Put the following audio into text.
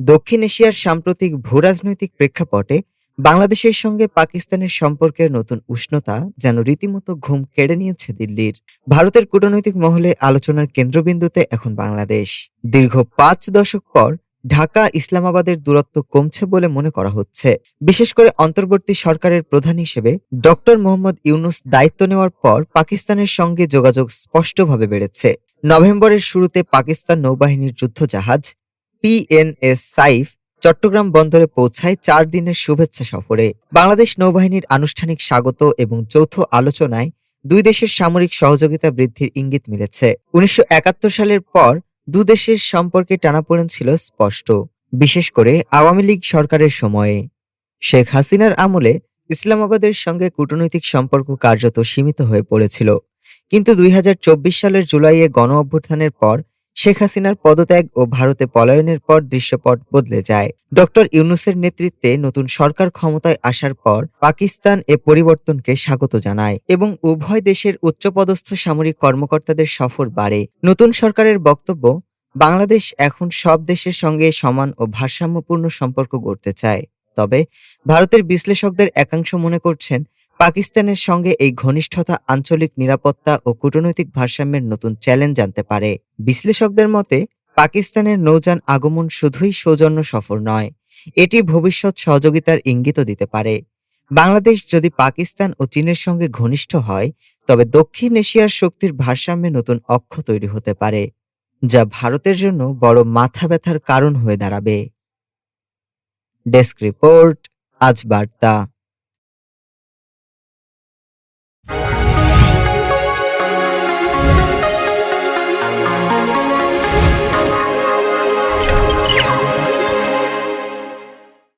দক্ষিণ এশিয়ার সাম্প্রতিক ভূরাজনৈতিক প্রেক্ষাপটে বাংলাদেশের সঙ্গে পাকিস্তানের সম্পর্কের নতুন উষ্ণতা যেন রীতিমতো ঘুম কেড়ে নিয়েছে দিল্লির। ভারতের কূটনৈতিক মহলে আলোচনার কেন্দ্রবিন্দুতে এখন বাংলাদেশ। দীর্ঘ পাঁচ দশক পর ঢাকা ইসলামাবাদের দূরত্ব কমছে বলে মনে করা হচ্ছে। বিশেষ করে অন্তর্বর্তী সরকারের প্রধান হিসেবে ডক্টর মোহাম্মদ ইউনুস দায়িত্ব নেওয়ার পর পাকিস্তানের সঙ্গে যোগাযোগ স্পষ্টভাবে বেড়েছে। নভেম্বরের শুরুতে পাকিস্তান নৌবাহিনীর যুদ্ধজাহাজ পিএনএস সাইফ চট্টগ্রাম বন্দরে পৌঁছায় চার দিনের শুভেচ্ছা সফরে। বাংলাদেশ নৌবাহিনীর আনুষ্ঠানিক স্বাগত এবং যৌথ আলোচনায় দুই দেশের সামরিক সহযোগিতা বৃদ্ধির ইঙ্গিত মিলেছে। উনিশশো সালের পর দু দেশের সম্পর্কে টানাপোড়েন ছিল স্পষ্ট, বিশেষ করে আওয়ামী লীগ সরকারের সময়ে। শেখ হাসিনার আমলে ইসলামাবাদের সঙ্গে কূটনৈতিক সম্পর্ক কার্যত সীমিত হয়ে পড়েছিল। কিন্তু দুই হাজার চব্বিশ সালের জুলাইয়ে গণ অভ্যুত্থানের পর শেখ হাসিনার পদত্যাগ ও ভারতে পলায়নের পর দৃশ্যপট বদলে যায়। ডক্টর ইউনুসের নেতৃত্বে নতুন সরকার ক্ষমতায় আসার পর পাকিস্তান এ পরিবর্তনকে স্বাগত জানায় এবং উভয় দেশের উচ্চপদস্থ সামরিক কর্মকর্তাদের সফর বাড়ে। নতুন সরকারের বক্তব্য, বাংলাদেশ এখন সব দেশের সঙ্গে সমান ও ভারসাম্যপূর্ণ সম্পর্ক গড়তে চায়। তবে ভারতের বিশ্লেষকদের একাংশ মনে করছেন পাকিস্তানের সঙ্গে এই ঘনিষ্ঠতা, আঞ্চলিক নিরাপত্তা ও কূটনৈতিক ভারসাম্যের নতুন চ্যালেঞ্জ আনতে পারে। বিশ্লেষকদের মতে, পাকিস্তানের নৌযান আগমন শুধুই সৌজন্য সফর নয়, এটি ভবিষ্যৎ সহযোগিতার ইঙ্গিতও দিতে পারে। বাংলাদেশ যদি পাকিস্তান ও চীনের সঙ্গে ঘনিষ্ঠ হয়, তবে দক্ষিণ এশিয়ার শক্তির ভারসাম্যে নতুন অক্ষ তৈরি হতে পারে, যা ভারতের জন্য বড় মাথা ব্যথার কারণ হয়ে দাঁড়াবে। ডেস্ক রিপোর্ট, আজ বার্তা।